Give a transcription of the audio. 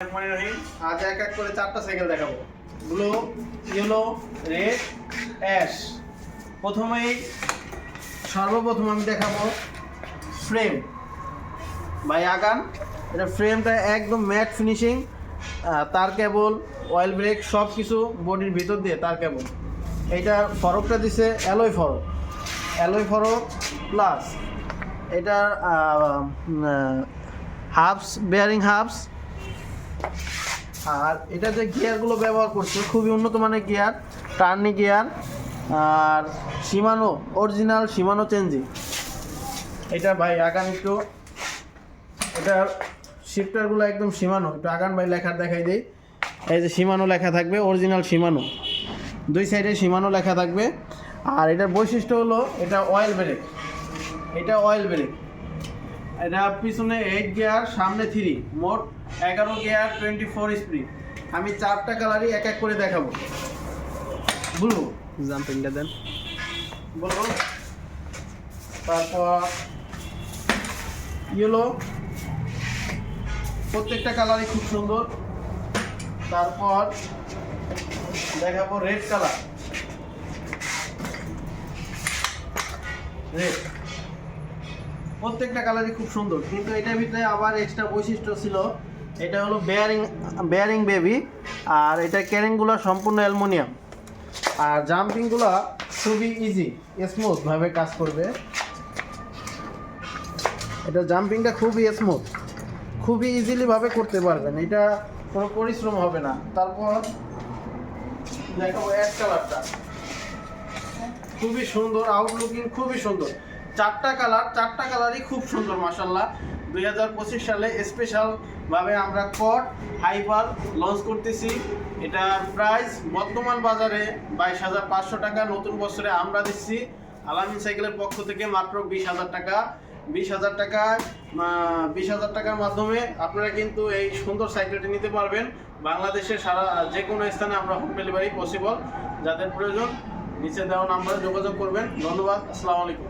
আজ এক এক করে চারটা সাইকেল দেখাবো। ব্লু ইয়েলো রেড অ্যাশ প্রথমেই সর্বপ্রথম আমি দেখাবো ফ্রেম বাই আগান। এটা ফ্রেমটা একদম ম্যাট ফিনিশিং তার কেবল অয়েল ব্রেক সব কিছু বডির ভিতর দিয়ে তার কেবল এইটার ফরকটা দিছে alloy fork. Alloy fork plus এটার হাফস বেয়ারিং হাফস আর এটা যে গিয়ারগুলো ব্যবহার করছে, খুবই উন্নত মানের গিয়ার টার্নি গিয়ার আর সীমানো অরিজিনাল সীমানো চেঞ্জিং এটা ভাই আগান একটু এটার শিফটারগুলো একদম সীমানো একটু আগান ভাই লেখার দেখাই দিই। এই যে সীমানো লেখা থাকবে অরিজিনাল সীমানো দুই সাইডে সীমানো লেখা থাকবে। আর এটার বৈশিষ্ট্য হলো, এটা অয়েল ব্রেক এটা অয়েল ব্রেক এটা পিছনে এইট গিয়ার সামনে থ্রি মোট এগারো গিয়ার টোয়েন্টি ফোর স্পিড আমি চারটা কালারই এক এক করে দেখাবো। ব্লু জাম্পিংটা দেন। বলব? তারপর ইয়েলো প্রত্যেকটা কালারই খুব সুন্দর। তারপর দেখাবো রেড কালার রেড প্রত্যেকটা কালারই খুব সুন্দর। কিন্তু এটার ভিতরে আবার এক্সট্রা বৈশিষ্ট্য ছিল, এটা হলো বেয়ারিং বেয়ারিং বেবি আর এটা ক্যারিংগুলো সম্পূর্ণ অ্যালুমিনিয়াম। আর জাম্পিংগুলো খুবই ইজি স্মুথভাবে কাজ করবে। এটা জাম্পিংটা খুবই স্মুথ খুবই ইজিলি ভাবে করতে পারবেন। এটা কোনো পরিশ্রম হবে না। তারপর দেখাবো এক কালারটা খুবই সুন্দর আউটলুকিং খুবই সুন্দর। চারটা কালার, চারটা কালারই খুব সুন্দর মাসাল্লাহ দুই হাজার পঁচিশ সালে স্পেশালভাবে আমরা কট, হাইপার লঞ্চ করতেছি। এটার প্রাইস বর্তমান বাজারে বাইশ হাজার পাঁচশো টাকা, নতুন বছরে আমরা দিচ্ছি। আলামিন সাইকেলের পক্ষ থেকে মাত্র বিশ হাজার টাকা। বিশ হাজার টাকায় বিশ হাজার টাকার মাধ্যমে আপনারা কিন্তু এই সুন্দর সাইকেলটি নিতে পারবেন। বাংলাদেশের সারা যে কোনো স্থানে আমরা হোম ডেলিভারি পসিবল যাদের প্রয়োজন, নিচে দেওয়া নাম্বারে যোগাযোগ করবেন। ধন্যবাদ, আসসালামু আলাইকুম।